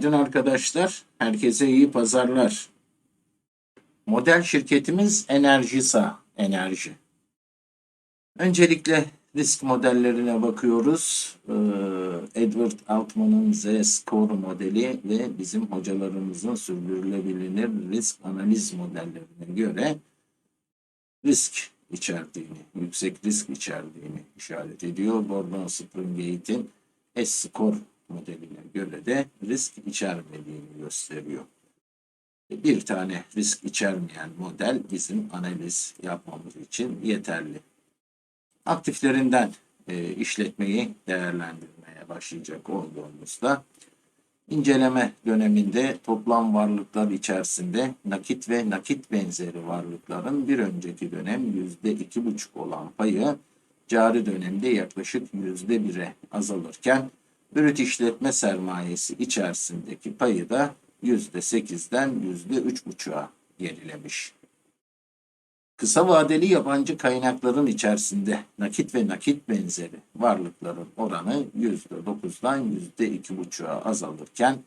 Günaydın arkadaşlar. Herkese iyi pazarlar. Model şirketimiz Enerjisa Enerji. Öncelikle risk modellerine bakıyoruz. Ee, Edward Altman'ın Z-Score modeli ve bizim hocalarımızın sürdürülebilir risk analiz modellerine göre risk içerdiğini, yüksek risk içerdiğini işaret ediyor. Gordon Springgate'in S-Score modeline göre de risk içermediğini gösteriyor. Bir tane risk içermeyen model bizim analiz yapmamız için yeterli. Aktiflerinden e, işletmeyi değerlendirmeye başlayacak olduğumuzda inceleme döneminde toplam varlıklar içerisinde nakit ve nakit benzeri varlıkların bir önceki dönem yüzde iki buçuk olan payı cari dönemde yaklaşık yüzde bire azalırken brüt işletme sermayesi içerisindeki payı da yüzde sekizden yüzde üç buçuğa gerilemiş. Kısa vadeli yabancı kaynakların içerisinde nakit ve nakit benzeri varlıkların oranı yüzde dokuzdan yüzde iki buçuğa azalırken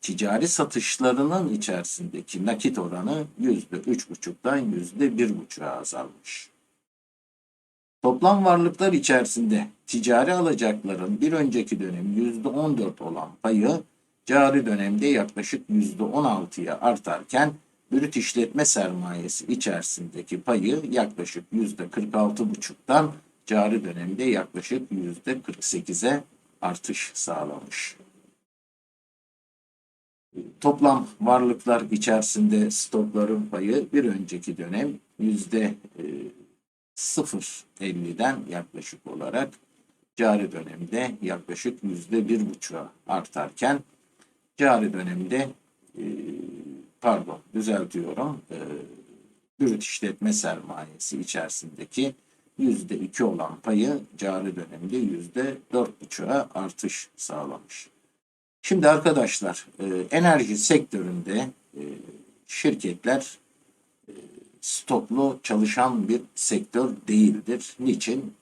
ticari satışlarının içerisindeki nakit oranı yüzde üç buçuktan yüzde bir buçuğa azalmış. Toplam varlıklar içerisinde ticari alacakların bir önceki dönem yüzde on dört olan payı cari dönemde yaklaşık yüzde on altıya artarken brüt işletme sermayesi içerisindeki payı yaklaşık yüzde kırk altı buçuktan cari dönemde yaklaşık yüzde kırk sekize artış sağlamış. Toplam varlıklar içerisinde stokların payı bir önceki dönem yüzde 0.50'den yaklaşık olarak cari dönemde yaklaşık yüzde bir buçuğa artarken cari dönemde e, pardon düzeltiyorum e, işletme sermayesi içerisindeki yüzde iki olan payı cari dönemde yüzde dört buçuğa artış sağlamış. Şimdi arkadaşlar e, enerji sektöründe e, şirketler stoklu çalışan bir sektör değildir. Niçin?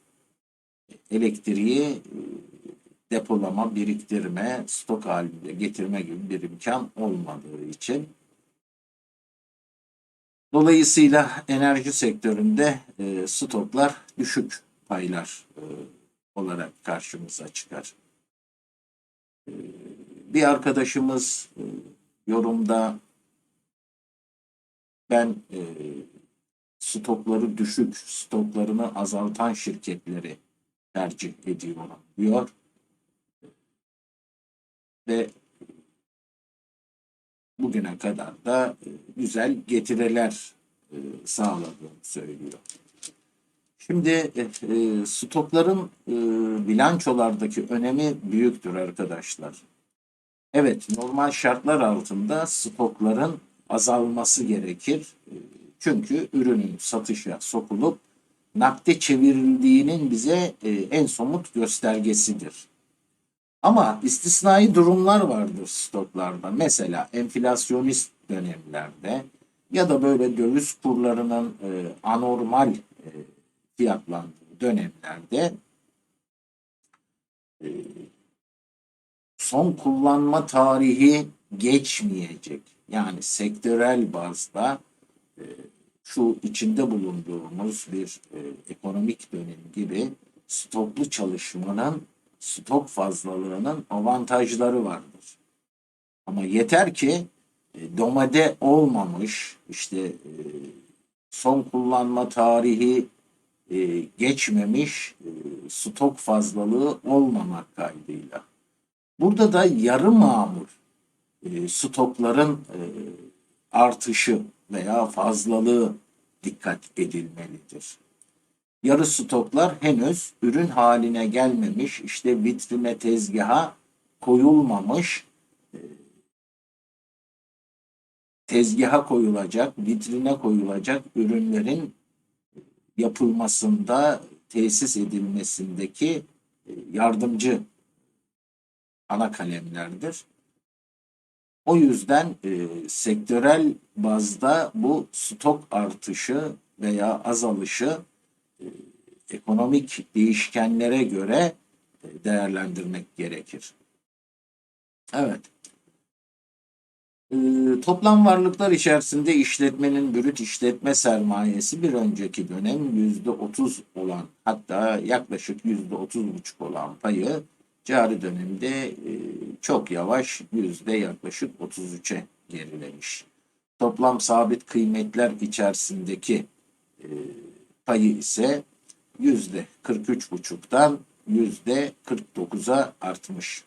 Elektriği e, depolama, biriktirme, stok halinde getirme gibi bir imkan olmadığı için. Dolayısıyla enerji sektöründe e, stoklar düşük paylar e, olarak karşımıza çıkar. E, bir arkadaşımız yorumda ben e, stokları düşük, stoklarını azaltan şirketleri tercih ediyorum diyor. Ve bugüne kadar da e, güzel getiriler e, sağladığını söylüyor. Şimdi e, e, stokların e, bilançolardaki önemi büyüktür arkadaşlar. Evet, normal şartlar altında stokların azalması gerekir. E, Çünkü ürünün satışa sokulup nakde çevrildiğinin bize e, en somut göstergesidir. Ama istisnai durumlar vardır stoklarda. Mesela enflasyonist dönemlerde ya da böyle döviz kurlarının e, anormal e, fiyatlandığı dönemlerde son kullanma tarihi geçmeyecek. Yani sektörel bazda e, şu içinde bulunduğumuz bir e, ekonomik dönem gibi stoklu çalışmanın stok fazlalığının avantajları vardır. Ama yeter ki e, domade olmamış işte e, son kullanma tarihi e, geçmemiş e, stok fazlalığı olmamak kaydıyla. Burada da yarı mamur e, stokların e, artışı veya fazlalığı dikkat edilmelidir. Yarı stoklar henüz ürün haline gelmemiş, işte vitrine tezgaha koyulmamış, e, tezgaha koyulacak, vitrine koyulacak ürünlerin yapılmasında, tesis edilmesindeki e, yardımcı ana kalemlerdir. O yüzden e, sektörel bazda bu stok artışı veya azalışı e, ekonomik değişkenlere göre e, değerlendirmek gerekir. Evet. Ee, toplam varlıklar içerisinde işletmenin brüt işletme sermayesi bir önceki dönem yüzde otuz olan hatta yaklaşık yüzde otuz buçuk olan payı cari dönemde e, çok yavaş yüzde yaklaşık 33'e gerilemiş. Toplam sabit kıymetler içerisindeki e, payı ise yüzde 43 buçuktan yüzde 49'a artmış.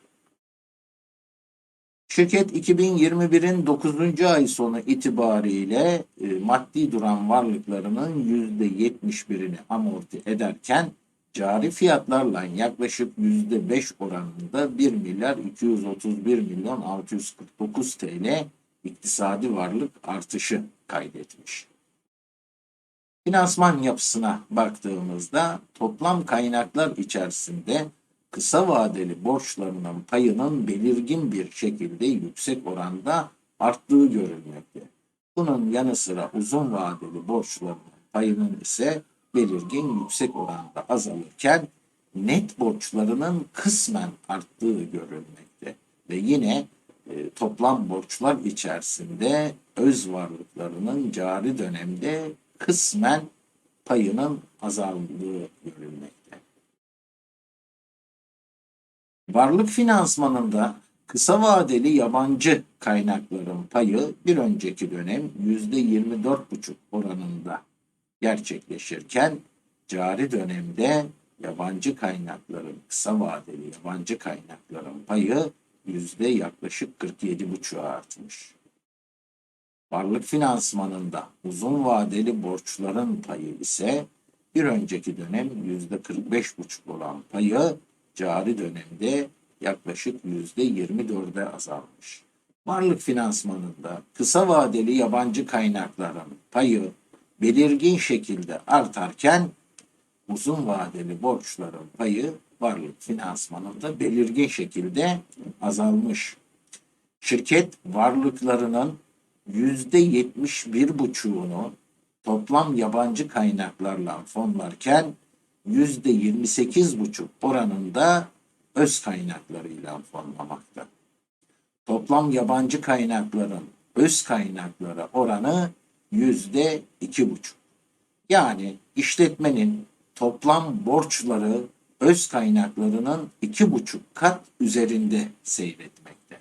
Şirket 2021'in 9. ay sonu itibariyle e, maddi duran varlıklarının %71'ini amorti ederken cari fiyatlarla yaklaşık %5 oranında 1 milyar 231 milyon 649 TL iktisadi varlık artışı kaydetmiş. Finansman yapısına baktığımızda toplam kaynaklar içerisinde kısa vadeli borçlarının payının belirgin bir şekilde yüksek oranda arttığı görülmekte. Bunun yanı sıra uzun vadeli borçlarının payının ise belirgin yüksek oranda azalırken net borçlarının kısmen arttığı görülmekte. Ve yine e, toplam borçlar içerisinde öz varlıklarının cari dönemde kısmen payının azaldığı görülmekte. Varlık finansmanında kısa vadeli yabancı kaynakların payı bir önceki dönem %24,5 oranında gerçekleşirken cari dönemde yabancı kaynakların kısa vadeli yabancı kaynakların payı yüzde yaklaşık 47,5'a artmış. Varlık finansmanında uzun vadeli borçların payı ise bir önceki dönem yüzde 45,5 olan payı cari dönemde yaklaşık yüzde 24'e azalmış. Varlık finansmanında kısa vadeli yabancı kaynakların payı belirgin şekilde artarken uzun vadeli borçların payı varlık finansmanında belirgin şekilde azalmış. Şirket varlıklarının yüzde yetmiş bir buçuğunu toplam yabancı kaynaklarla fonlarken yüzde yirmi sekiz buçuk oranında öz kaynaklarıyla fonlamakta. Toplam yabancı kaynakların öz kaynaklara oranı yüzde iki buçuk. Yani işletmenin toplam borçları öz kaynaklarının iki buçuk kat üzerinde seyretmekte.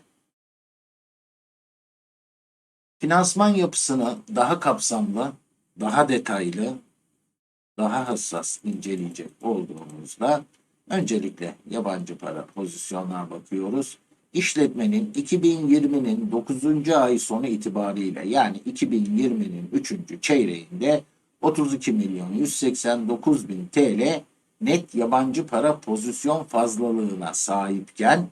Finansman yapısını daha kapsamlı, daha detaylı, daha hassas inceleyecek olduğumuzda öncelikle yabancı para pozisyonuna bakıyoruz. İşletmenin 2020'nin 9. ay sonu itibariyle yani 2020'nin 3. çeyreğinde 32 milyon 189 bin TL net yabancı para pozisyon fazlalığına sahipken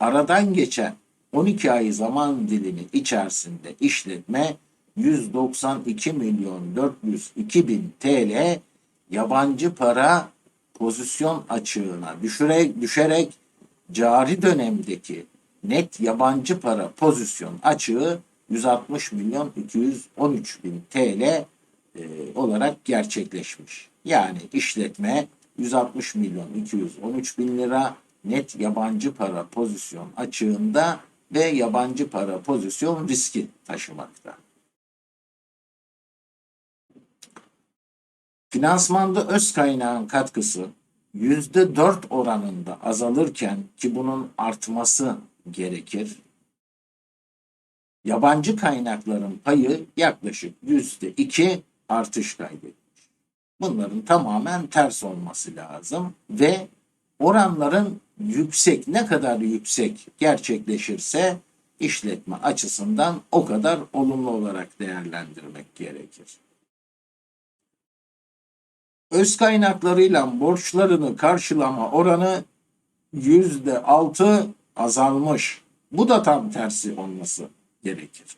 aradan geçen 12 ay zaman dilimi içerisinde işletme 192 milyon 402 bin TL yabancı para pozisyon açığına düşürerek, düşerek cari dönemdeki net yabancı para pozisyon açığı 160 milyon 213 bin TL e, olarak gerçekleşmiş. Yani işletme 160 milyon 213 bin lira net yabancı para pozisyon açığında ve yabancı para pozisyon riski taşımakta. Finansmanda öz kaynağın katkısı %4 oranında azalırken ki bunun artması gerekir. Yabancı kaynakların payı yaklaşık %2 artış kaydetmiş. Bunların tamamen ters olması lazım ve oranların yüksek ne kadar yüksek gerçekleşirse işletme açısından o kadar olumlu olarak değerlendirmek gerekir. Öz kaynaklarıyla borçlarını karşılama oranı yüzde altı azalmış. Bu da tam tersi olması gerekir.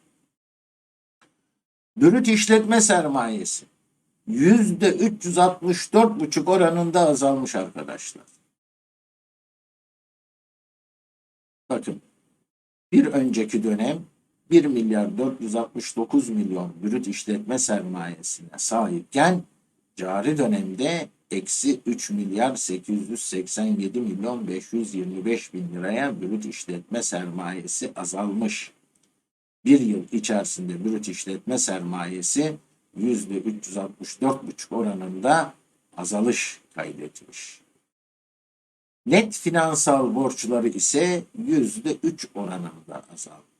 Brüt işletme sermayesi yüzde 364,5 oranında azalmış arkadaşlar. Bakın bir önceki dönem 1 milyar 469 milyon brüt işletme sermayesine sahipken cari dönemde eksi 3 milyar 887 milyon 525 bin liraya brüt işletme sermayesi azalmış. bir yıl içerisinde brüt işletme sermayesi yüzde 364,5 oranında azalış kaydetmiş. Net finansal borçları ise yüzde 3 oranında azalmış.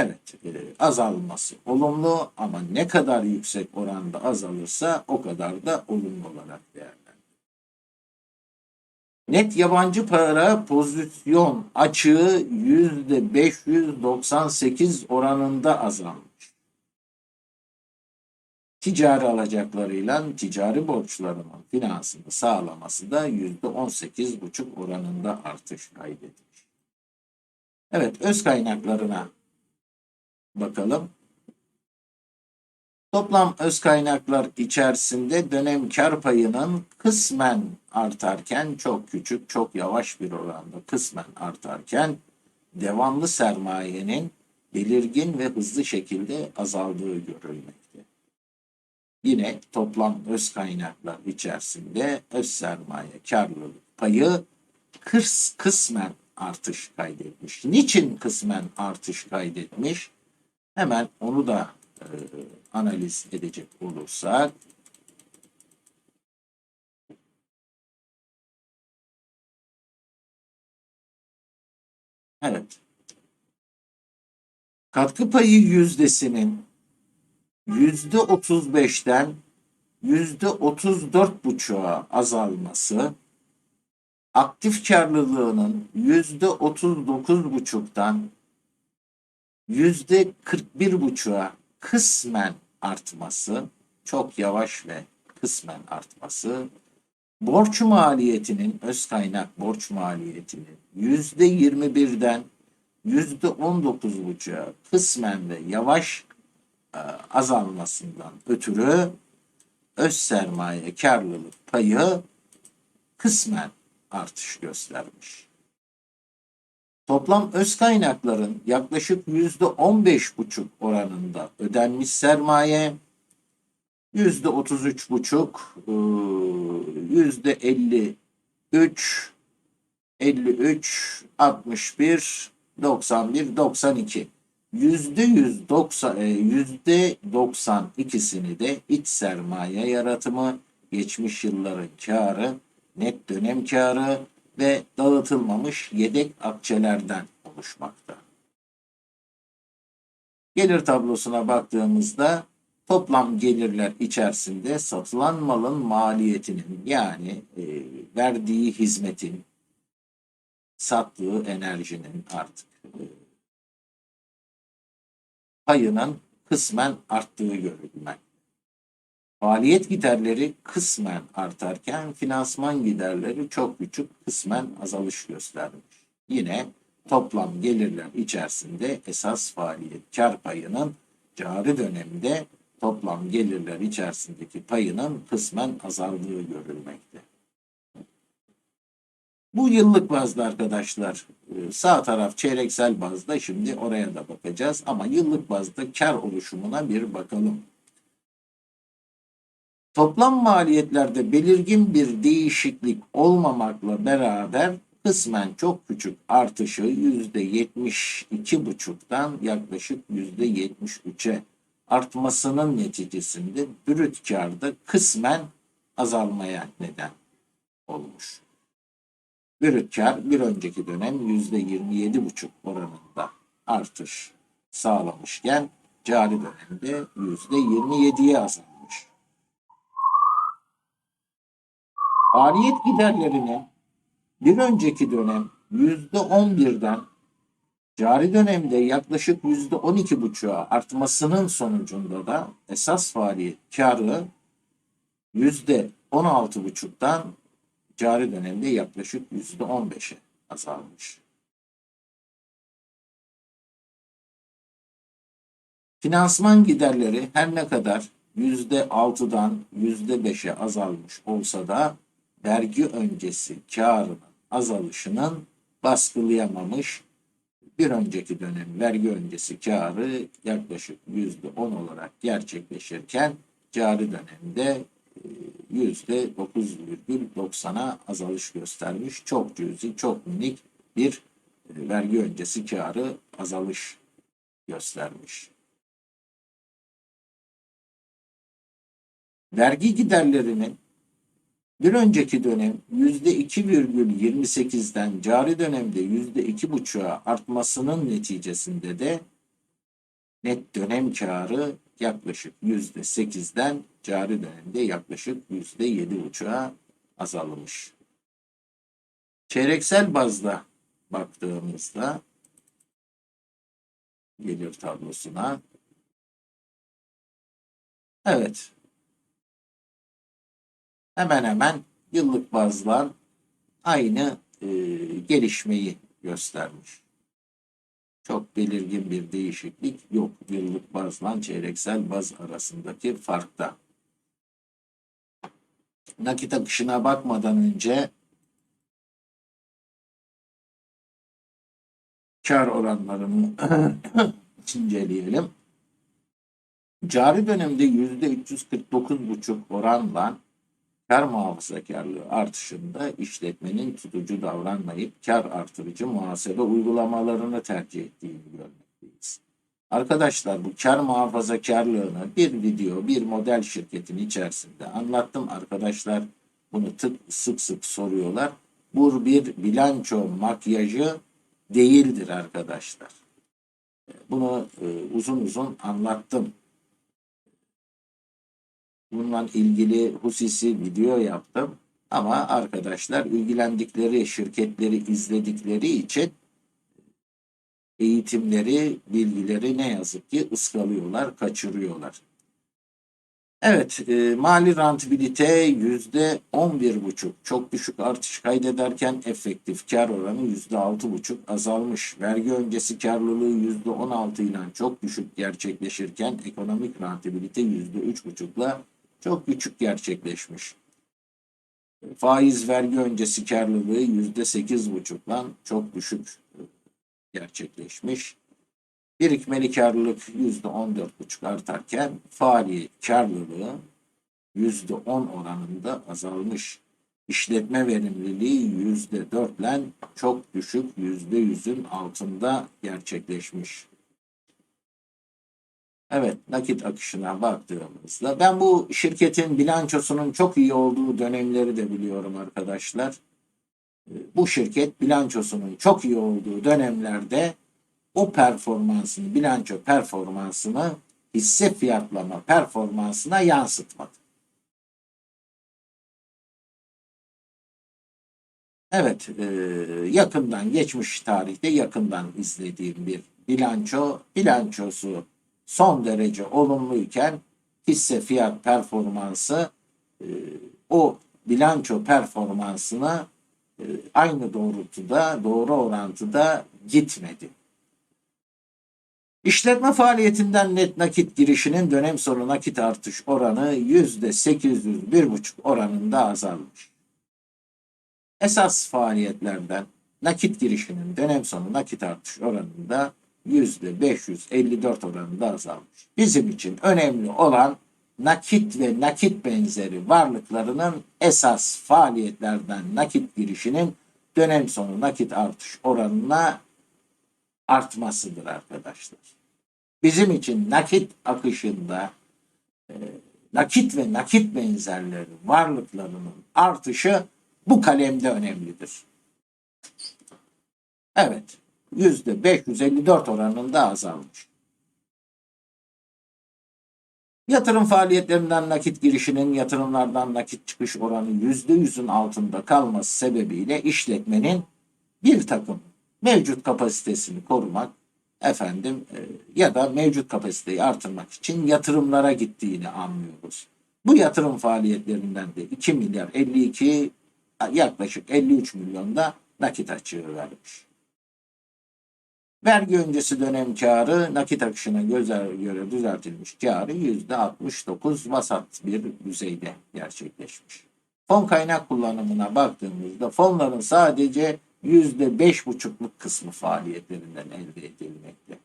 Evet, e, azalması olumlu ama ne kadar yüksek oranda azalırsa o kadar da olumlu olarak değerlendirilir. Net yabancı para pozisyon açığı yüzde 598 oranında azalmış. Ticari alacaklarıyla ticari borçlarının finansını sağlaması da yüzde 18,5 oranında artış kaydetmiş. Evet, öz kaynaklarına bakalım. Toplam öz kaynaklar içerisinde dönem kar payının kısmen artarken çok küçük, çok yavaş bir oranda kısmen artarken devamlı sermayenin belirgin ve hızlı şekilde azaldığı görülmekte. Yine toplam öz kaynaklar içerisinde öz sermaye karlılık payı kıs, kısmen artış kaydetmiş. Niçin kısmen artış kaydetmiş? Hemen onu da e, analiz edecek olursak Evet. Katkı payı yüzdesinin yüzde otuz beşten yüzde otuz dört buçuğa azalması aktif karlılığının yüzde otuz dokuz buçuktan yüzde 41 buçuğa kısmen artması, çok yavaş ve kısmen artması, borç maliyetinin, öz kaynak borç maliyetinin yüzde 21'den yüzde 19 buçuğa kısmen ve yavaş e, azalmasından ötürü öz sermaye karlılık payı kısmen artış göstermiş. Toplam öz kaynakların yaklaşık yüzde on beş buçuk oranında ödenmiş sermaye, yüzde otuz üç buçuk, yüzde elli üç, elli üç, altmış bir, doksan bir, doksan iki. Yüzde yüz doksan, e, yüzde doksan ikisini de iç sermaye yaratımı, geçmiş yılların karı, net dönem karı ve dağıtılmamış yedek akçelerden oluşmakta. Gelir tablosuna baktığımızda toplam gelirler içerisinde satılan malın maliyetinin yani e, verdiği hizmetin, sattığı enerjinin artık e, payının kısmen arttığı görülmekte. Faaliyet giderleri kısmen artarken finansman giderleri çok küçük kısmen azalış göstermiş. Yine toplam gelirler içerisinde esas faaliyet kar payının cari dönemde toplam gelirler içerisindeki payının kısmen azaldığı görülmekte. Bu yıllık bazda arkadaşlar e, sağ taraf çeyreksel bazda şimdi oraya da bakacağız ama yıllık bazda kar oluşumuna bir bakalım. Toplam maliyetlerde belirgin bir değişiklik olmamakla beraber kısmen çok küçük artışı yüzde yetmiş iki buçuktan yaklaşık yüzde yetmiş üçe artmasının neticesinde brüt karda kısmen azalmaya neden olmuş. Brüt kar bir önceki dönem yüzde yirmi yedi buçuk oranında artış sağlamışken cari dönemde yüzde yirmi yediye azalmış. Faaliyet giderlerinin bir önceki dönem yüzde on birden cari dönemde yaklaşık yüzde on iki buçuğa artmasının sonucunda da esas faaliyet karı yüzde on altı buçuktan cari dönemde yaklaşık yüzde on beşe azalmış. Finansman giderleri her ne kadar yüzde altıdan yüzde beşe azalmış olsa da vergi öncesi karının azalışının baskılayamamış bir önceki dönem vergi öncesi karı yaklaşık yüzde on olarak gerçekleşirken cari dönemde e, yüzde 9,90'a azalış göstermiş. Çok cüzi, çok minik bir e, vergi öncesi karı azalış göstermiş. Vergi giderlerinin bir önceki dönem %2,28'den cari dönemde %2,5'a artmasının neticesinde de net dönem karı yaklaşık %8'den cari dönemde yaklaşık %7,5'a azalmış. Çeyreksel bazda baktığımızda gelir tablosuna evet hemen hemen yıllık bazlar aynı e, gelişmeyi göstermiş. Çok belirgin bir değişiklik yok yıllık bazla çeyreksel baz arasındaki farkta. Nakit akışına bakmadan önce kar oranlarını inceleyelim. Cari dönemde %349,5 oranla kar muhafazakarlığı artışında işletmenin tutucu davranmayıp kar artırıcı muhasebe uygulamalarını tercih ettiğini görmekteyiz. Arkadaşlar bu kar muhafazakarlığını bir video, bir model şirketin içerisinde anlattım. Arkadaşlar bunu tık sık sık soruyorlar. Bu bir bilanço makyajı değildir arkadaşlar. Bunu e, uzun uzun anlattım. Bununla ilgili hususi video yaptım. Ama arkadaşlar ilgilendikleri şirketleri izledikleri için eğitimleri, bilgileri ne yazık ki ıskalıyorlar, kaçırıyorlar. Evet, e, mali rentabilite yüzde on bir buçuk. Çok düşük artış kaydederken efektif kar oranı yüzde altı buçuk azalmış. Vergi öncesi karlılığı yüzde on altı ile çok düşük gerçekleşirken ekonomik rentabilite yüzde üç buçukla çok küçük gerçekleşmiş. Faiz vergi öncesi karlılığı yüzde sekiz buçukla çok düşük gerçekleşmiş. Birikmeli karlılık yüzde on dört buçuk artarken faaliyet karlılığı yüzde on oranında azalmış. İşletme verimliliği yüzde dörtle çok düşük yüzde yüzün altında gerçekleşmiş. Evet, nakit akışına baktığımızda ben bu şirketin bilançosunun çok iyi olduğu dönemleri de biliyorum arkadaşlar. Bu şirket bilançosunun çok iyi olduğu dönemlerde o performansını, bilanço performansını hisse fiyatlama performansına yansıtmadı. Evet, e, yakından, geçmiş tarihte yakından izlediğim bir bilanço, bilançosu son derece olumluyken hisse fiyat performansı e, o bilanço performansına e, aynı doğrultuda, doğru orantıda gitmedi. İşletme faaliyetinden net nakit girişinin dönem sonu nakit artış oranı %801,5 oranında azalmış. Esas faaliyetlerden nakit girişinin dönem sonu nakit artış oranında %554 oranında azalmış. Bizim için önemli olan nakit ve nakit benzeri varlıklarının esas faaliyetlerden nakit girişinin dönem sonu nakit artış oranına artmasıdır arkadaşlar. Bizim için nakit akışında e, nakit ve nakit benzerleri varlıklarının artışı bu kalemde önemlidir. Evet, yüzde 554 oranında azalmış. Yatırım faaliyetlerinden nakit girişinin yatırımlardan nakit çıkış oranı yüzde yüzün altında kalması sebebiyle işletmenin bir takım mevcut kapasitesini korumak efendim e, ya da mevcut kapasiteyi artırmak için yatırımlara gittiğini anlıyoruz. Bu yatırım faaliyetlerinden de 2 milyar 52 yaklaşık 53 milyonda nakit açığı vermiş. Vergi öncesi dönem karı nakit akışına göre düzeltilmiş karı %69 vasat bir düzeyde gerçekleşmiş. Fon kaynak kullanımına baktığımızda fonların sadece yüzde beş buçukluk kısmı faaliyetlerinden elde edilmekte.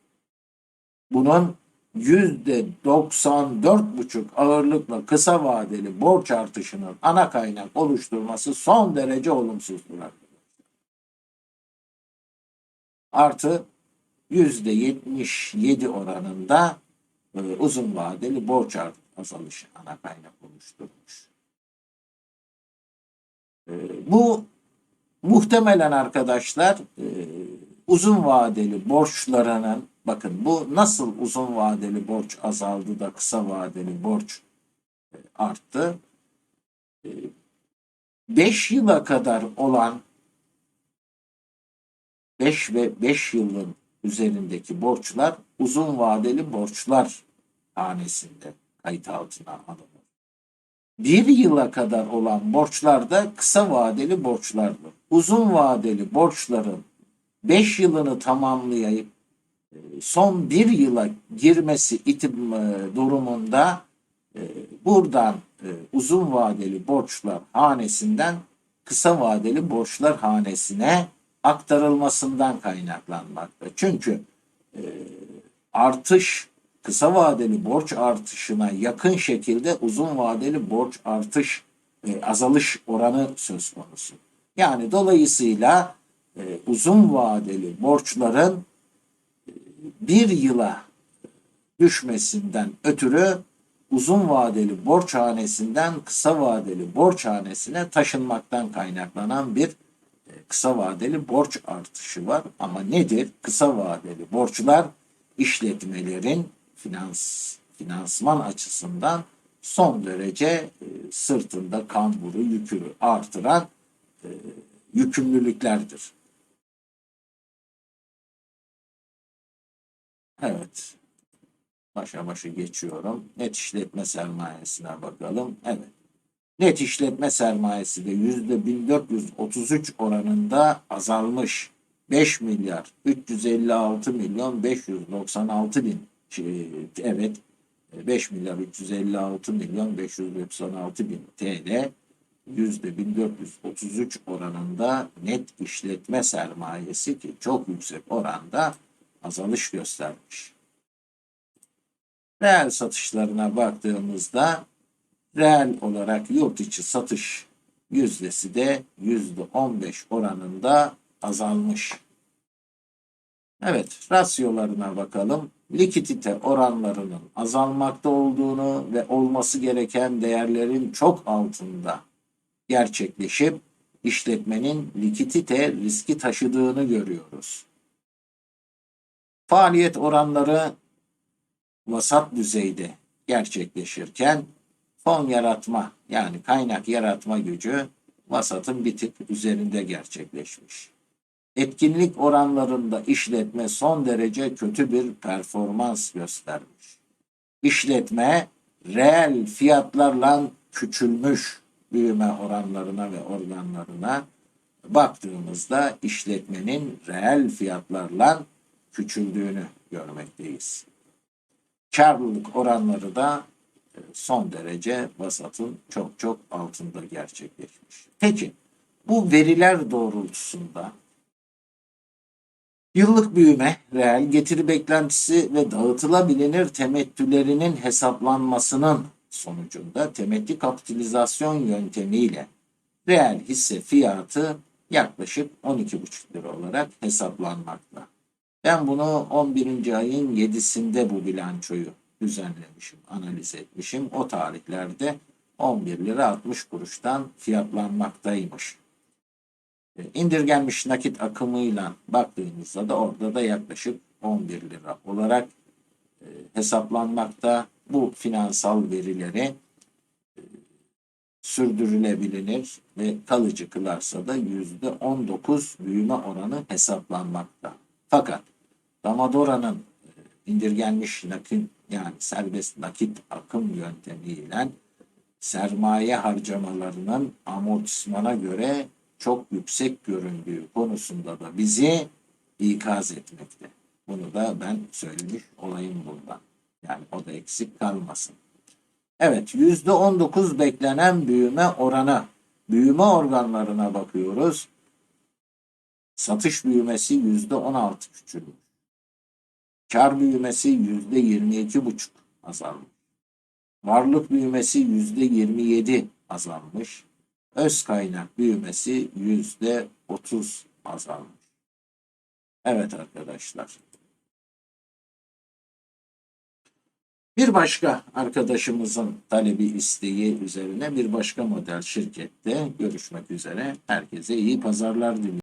Bunun yüzde doksan dört buçuk ağırlıkla kısa vadeli borç artışının ana kaynak oluşturması son derece olumsuzdur arkadaşlar. Artı 77 oranında e, uzun vadeli borç azalışı ana kaynak oluşturmuş. E, bu muhtemelen arkadaşlar e, uzun vadeli borçlarının bakın bu nasıl uzun vadeli borç azaldı da kısa vadeli borç e, arttı. 5 yıla kadar olan 5 ve 5 yılın üzerindeki borçlar uzun vadeli borçlar hanesinde kayıt altına alınır. Bir yıla kadar olan borçlar da kısa vadeli borçlardır. Uzun vadeli borçların 5 yılını tamamlayıp e, son bir yıla girmesi itim e, durumunda e, buradan uzun vadeli borçlar hanesinden kısa vadeli borçlar hanesine aktarılmasından kaynaklanmakta. Çünkü e, artış kısa vadeli borç artışına yakın şekilde uzun vadeli borç artış e, azalış oranı söz konusu. Yani dolayısıyla e, uzun vadeli borçların e, bir yıla düşmesinden ötürü uzun vadeli borç hanesinden kısa vadeli borç hanesine taşınmaktan kaynaklanan bir e, kısa vadeli borç artışı var. Ama nedir? Kısa vadeli borçlar işletmelerin finans finansman açısından son derece e, sırtında kamburu yükü artıran e, yükümlülüklerdir. Evet. Başa başı geçiyorum. Net işletme sermayesine bakalım. Evet. Net işletme sermayesi de yüzde 1433 oranında azalmış. 5 milyar 356 milyon 596 bin şey, evet 5 milyar 356 milyon 596 bin TL yüzde 1433 oranında net işletme sermayesi ki çok yüksek oranda azalış göstermiş. Reel satışlarına baktığımızda reel olarak yurt içi satış yüzdesi de yüzde 15 oranında azalmış. Evet, rasyolarına bakalım. Likidite oranlarının azalmakta olduğunu ve olması gereken değerlerin çok altında gerçekleşip işletmenin likidite riski taşıdığını görüyoruz. Faaliyet oranları vasat düzeyde gerçekleşirken fon yaratma yani kaynak yaratma gücü vasatın bir tık üzerinde gerçekleşmiş. Etkinlik oranlarında işletme son derece kötü bir performans göstermiş. İşletme reel fiyatlarla küçülmüş büyüme oranlarına ve organlarına baktığımızda işletmenin reel fiyatlarla küçüldüğünü görmekteyiz. Karlılık oranları da son derece vasatın çok çok altında gerçekleşmiş. Peki bu veriler doğrultusunda yıllık büyüme, reel getiri beklentisi ve dağıtılabilir temettülerinin hesaplanmasının sonucunda temettü kapitalizasyon yöntemiyle reel hisse fiyatı yaklaşık 12,5 lira olarak hesaplanmakta. Ben bunu 11. ayın 7'sinde bu bilançoyu düzenlemişim, analiz etmişim. O tarihlerde 11 lira 60 kuruştan fiyatlanmaktaymış. E, nakit akımıyla baktığımızda da orada da yaklaşık 11 lira olarak e, hesaplanmakta. Bu finansal verileri e, sürdürülebilir ve kalıcı kılarsa da %19 büyüme oranı hesaplanmakta. Fakat Damadora'nın indirgenmiş nakit yani serbest nakit akım yöntemiyle sermaye harcamalarının amortismana göre çok yüksek göründüğü konusunda da bizi ikaz etmekte. Bunu da ben söylemiş olayım buradan. Yani o da eksik kalmasın. Evet yüzde on dokuz beklenen büyüme oranı. Büyüme organlarına bakıyoruz. Satış büyümesi yüzde on altı küçülmüş. Kar büyümesi yüzde yirmi iki buçuk azalmış. Varlık büyümesi yüzde yirmi yedi azalmış. Öz kaynak büyümesi yüzde otuz azalmış. Evet arkadaşlar. Bir başka arkadaşımızın talebi isteği üzerine bir başka model şirkette görüşmek üzere. Herkese iyi pazarlar diliyorum.